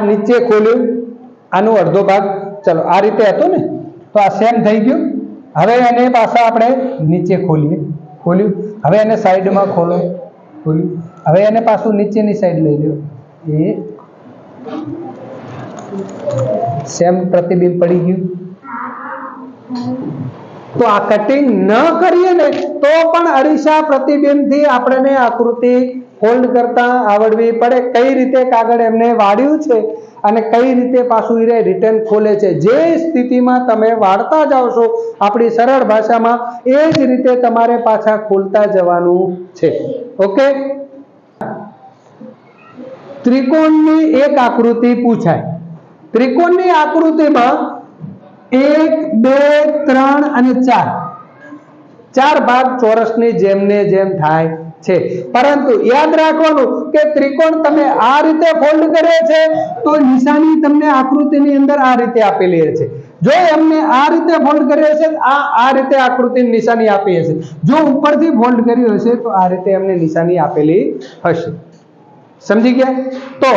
નીચે ખોલ્યું. આનો અડધો ભાગ, ચલો, આ રીતે હતો ને? તો આ સેમ થઈ ગયું. હવે એને પાછા આપણે નીચે ખોલીએ. ખોલ્યું. હવે એને સાઈડમાં ખોલો. ખોલ્યું. હવે એને પાછું નીચેની સાઈડ લઈ લો એ સેમ પ્રતિબિંબ પડી ગયું. તો આ કટિંગ ન કરીએ ને, તો પણ અરીસા પ્રતિબિંબથી આપણને આકૃતિ ફોલ્ડ કરતા આવડવી પડે. કઈ રીતે કાગળ એમને વાળ્યું છે અને કઈ રીતે પાછું એ રિટર્ન ખોલે છે. જે સ્થિતિમાં તમે વાળતા જાઓ આપણી સરળ ભાષામાં એ જ રીતે તમારે પાછા ખોલતા જવાનું છે. ઓકે? ત્રિકોણની એક આકૃતિ પૂછાય. ત્રિકોણની આકૃતિમાં એક, બે ત્રણ અને ચાર. ચાર ભાગ ચોરસની જેમ જેમ થાય છે. પરંતુ યાદ રાખવાનું કે ત્રિકોણ તમે આ રીતે ફોલ્ડ કરે છે તો નિશાની તમને આકૃતિની અંદર આ રીતે આપેલી છે. જો એમને આ રીતે ફોલ્ડ કર્યો હશે આ આ રીતે આકૃતિની નિશાની આપી હશે. જો ઉપરથી ફોલ્ડ કર્યું હશે, તો આ રીતે એમને નિશાની આપેલી હશે. સમજી ગયા? તો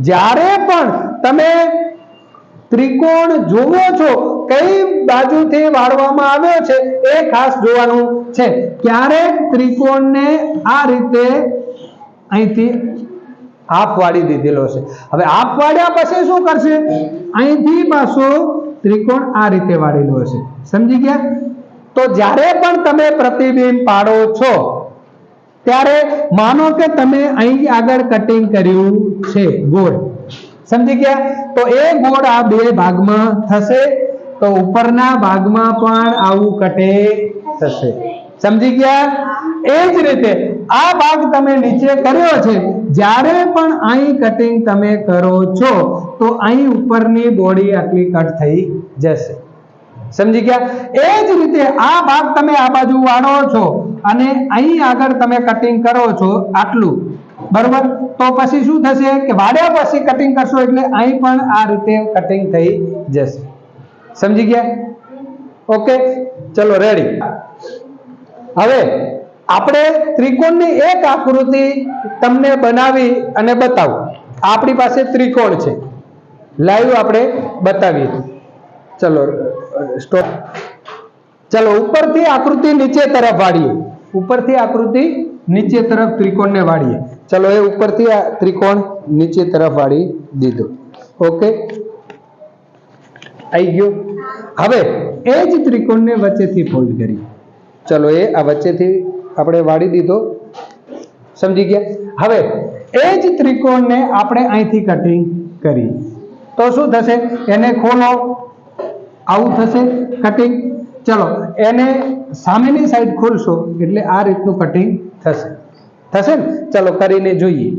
જ્યારે પણ તમે ત્રિકોણ જોવો છો, કઈ બાજુથી વાળવામાં આવ્યો છે એ ખાસ જોવાનું છે. ક્યારેક ત્રિકોણને આ રીતે અહીંથી હાફ વાળી દીધેલો છે. હવે હાફ વાળ્યા પછી શું કરશે? અહીંથી પાછો ત્રિકોણ આ રીતે વાળેલો હશે. સમજી ગયા? તો જ્યારે પણ તમે પ્રતિબિંબ પાડો છો, ત્યારે માનો કે તમે અહીં આગળ કટિંગ કર્યું છે. ગોળ. સમજી ગયા? તો એ ગોળ આ બે ભાગમાં થશે. તો ઉપરના ભાગમાં પણ આવું કટે થશે. સમજી ગયા? એ જ રીતે આ ભાગ તમે નીચે કર્યો છે. જ્યારે પણ અહીં કટિંગ તમે કરો છો, તો અહીં ઉપરની બોડી આટલી કટ થઈ જશે. સમજી ગયા? એ જ રીતે આ ભાગ તમે આ બાજુ વાળો છો અને અહીં આગળ તમે કટિંગ કરો છો આટલું. બરોબર? તો પછી શું થશે કે વાડ્યા પછી કટિંગ કરશો એટલે અહીં પણ આ રીતે કટિંગ થઈ જશે. સમજી ગયા? ઓકે ચલો રેડી હવે આપણે ત્રિકોણની એક આકૃતિ તમને બનાવી અને બતાવું. આપણી પાસે ત્રિકોણ છે. લાઈવ આપણે બતાવીએ. ચલો સ્ટોપ ચલો, ઉપરથી આકૃતિ નીચે તરફ વાળીએ. ઉપરથી આકૃતિ નીચે તરફ ત્રિકોણને વાળીએ. ચલો એ ઉપરથી આ ત્રિકોણ નીચે તરફ વાળી દીધો. ઓકે? આવી ગયો. હવે એ જ ત્રિકોણને વચ્ચેથી ફોલ્ડ કરી. ચલો એ આ વચ્ચેથી આપણે વાળી દીધો. સમજી ગયા? હવે એ જ ત્રિકોણને આપણે અહીંથી કટિંગ કરી. તો શું થશે? એને ખોલો. આવું થશે કટિંગ ચલો એને સામેની સાઈડ ખોલશો એટલે આ રીતનું કટિંગ થશે. થશે ને? ચલો કરીને જોઈએ.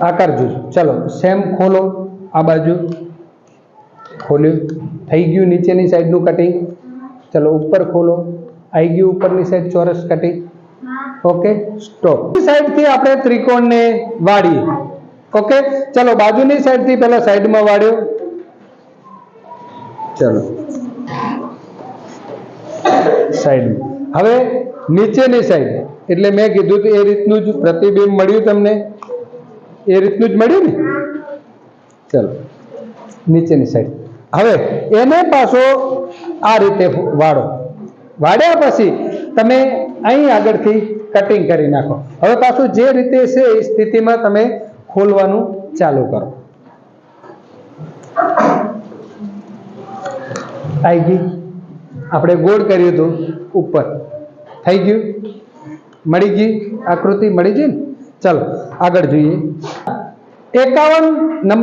આકાર જોજો. ચલો સેમ ખોલો. આ બાજુ ખોલ્યું. થઈ ગયું નીચેની સાઈડનું કટિંગ ચલો ઉપર ખોલો. આવી ગયું ઉપરની સાઈડ ચોરસ કટિંગ ઓકે સ્ટોપ સાઈડથી આપણે ત્રિકોણને વાળીએ. ઓકે ચલો, બાજુની સાઈડથી પેલા સાઈડમાં વાળ્યો. ચલો. સાઈડ હવે નીચેની સાઈડ. એટલે મેં કીધું કે એ રીતનું જ પ્રતિબિંબ મળ્યું તમને? એ રીતનું જ મળ્યું ને? ચલો. નીચેની સાઈડ. હવે એને પાછો આ રીતે વાળો. વાળ્યા પછી તમે અહીં આગળથી કટિંગ કરી નાખો. હવે પાછું જે રીતે છે એ સ્થિતિમાં તમે ખોલવાનું ચાલુ કરો. આવી ગઈ આપણે ગોળ કર્યું હતું ઉપર. થઈ ગયું? મળી ગઈ? આકૃતિ મળી ગઈ ને? ચાલો, આગળ જોઈએ. એકાવન નંબર